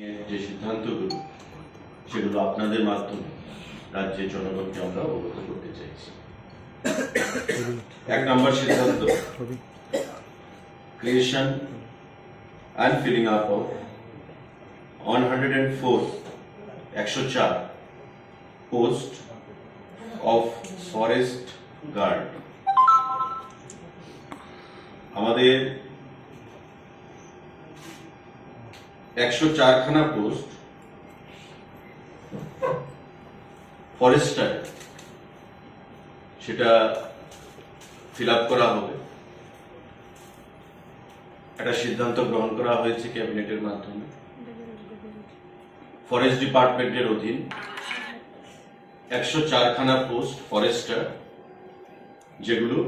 যে সিদ্ধান্তগুলো, সেগুলো আপনাদের মাধ্যমে রাজ্যের জনগণকে আমরা অবগত করতে চাইছি। এক নম্বর সিদ্ধান্ত creation and filling up of one hundred and four একশো চার পোস্ট অফ ফরেস্ট গার্ড আমাদের একশো চারখানা পোস্ট, ফরেস্টার, সেটা ফিল করা হবে। একটা সিদ্ধান্ত গ্রহণ করা হয়েছে ক্যাবিনেটের মাধ্যমে। ফরেস্ট ডিপার্টমেন্টের অধীন একশো চারখানা পোস্ট, ফরেস্টার, যেগুলো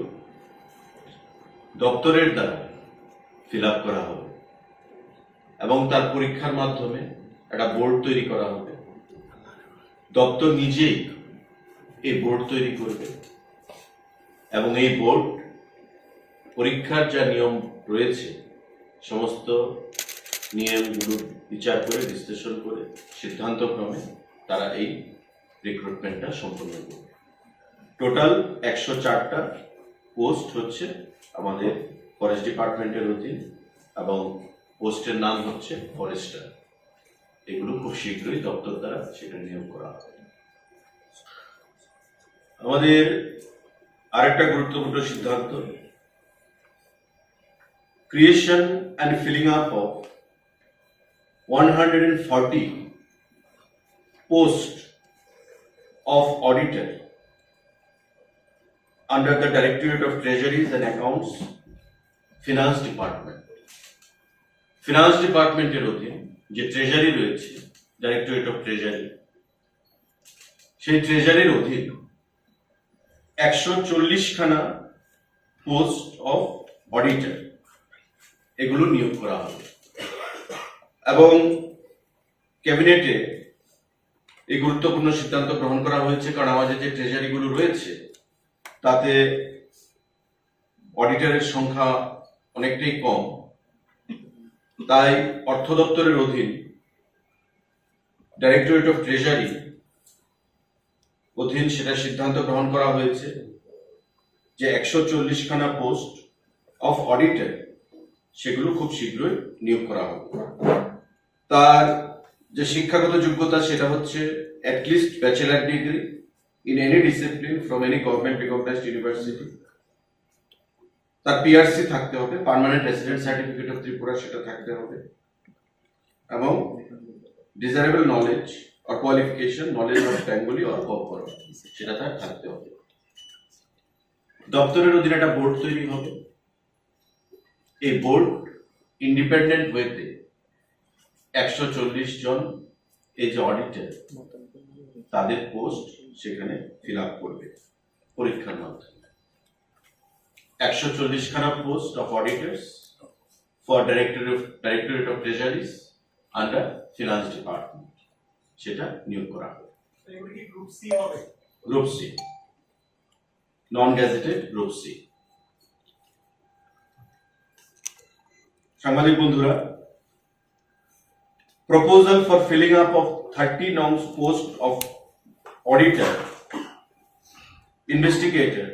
দপ্তরের দ্বারা ফিল করা হবে। এবং তার পরীক্ষার মাধ্যমে একটা বোর্ড তৈরি করা হবে। দপ্তর নিজেই এই বোর্ড তৈরি করবে। এবং এই বোর্ড পরীক্ষার যা নিয়ম রয়েছে, সমস্ত নিয়মগুলো বিচার করে, বিশ্লেষণ করে সিদ্ধান্ত ক্রমে তারা এই রিক্রুটমেন্টটা সম্পন্ন করবে। টোটাল একশো চারটা পোস্ট হচ্ছে আমাদের ফরেস্ট ডিপার্টমেন্টের অধীন এবং পোস্টের নাম হচ্ছে ফরেস্টার এগুলো খুব শীঘ্রই দপ্তর দ্বারা সেটা নিয়োগ করা হবে আমাদের আরেকটা গুরুত্বপূর্ণ সিদ্ধান্ত creation and filling up of one hundred and forty post of auditor under the Directorate of Treasuries and Accounts, Finance Department. Finance ডিপার্টমেন্টের অধীন যে ট্রেজারি রয়েছে ডাইরেক্টরেট অফ ট্রেজারি সেই ট্রেজারির অধীন একশো চল্লিশখানা পোস্ট অফ অডিটার এগুলো নিয়োগ করা হবে। এবং ক্যাবিনেটে এই গুরুত্বপূর্ণ সিদ্ধান্ত গ্রহণ করা হয়েছে, কারণ আমাদের যে ট্রেজারিগুলো রয়েছে, তাতে অডিটারের সংখ্যা অনেকটাই কম। তাই অর্থ দপ্তরের অধীন ডাইরেক্টরেট অফ ট্রেজারি অধীন সেটা সিদ্ধান্ত গ্রহণ করা হয়েছে যে একশো চল্লিশখানা পোস্ট অফ অডিটার সেগুলো খুব শীঘ্রই নিয়োগ করা হবে। তার যে শিক্ষাগত যোগ্যতা সেটা হচ্ছে at least bachelor degree in any discipline from any government recognized university তার পিআরসি থাকতে হবে permanent resident certificate of Tripura সেটা থাকতে হবে। এবং desirable knowledge or qualification knowledge of Bengali or Kokborok সেটা তার থাকতে হবে। দপ্তরের অধীনে একটা বোর্ড তৈরি হবে। এই বোর্ড ইন্ডিপেন্ডেন্ট ওয়েতে একশো চল্লিশ জন এই যে অডিটার তাদের পোস্ট সেখানে ফিল আপ করবে পরীক্ষার মাধ্যমে। একশো চল্লিশ খানা post of auditors for director of directorate of treasuries under finance department সেটা নিয়োগ করা হবে। গ্রুপ সি হবে? Group C non gazetted group C সাংবাদিক বন্ধুরা proposal for filling up of 30 norms post of auditor, investigator,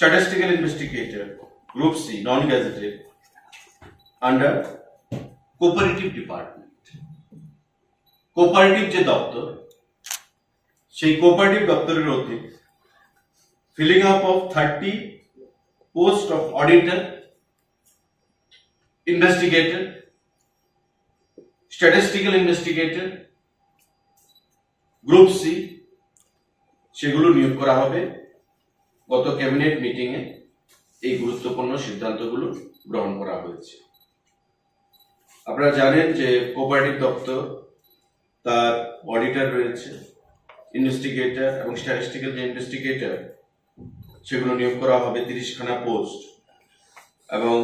statistical investigator, group C, non-gazetted, under cooperative department. Cooperative যে দপ্তর সেই কোপারেটিভ দপ্তরের অধীন filling up of thirty post of auditor investigator statistical investigator group C সেগুলো নিয়োগ করা হবে গত ক্যাবিনেট মিটিং এ এই গুরুত্বপূর্ণ সিদ্ধান্তগুলো গ্রহণ করা হয়েছে। আপনারা জানেন যে কোপারেটিভ দপ্তর, তার অডিটর রয়েছে ইনভেস্টিগেটর এবং স্ট্যাটিস্টিক্যাল যে ইনভেস্টিগেটর সেগুলো নিয়োগ করা হবে তিরিশখানা পোস্ট এবং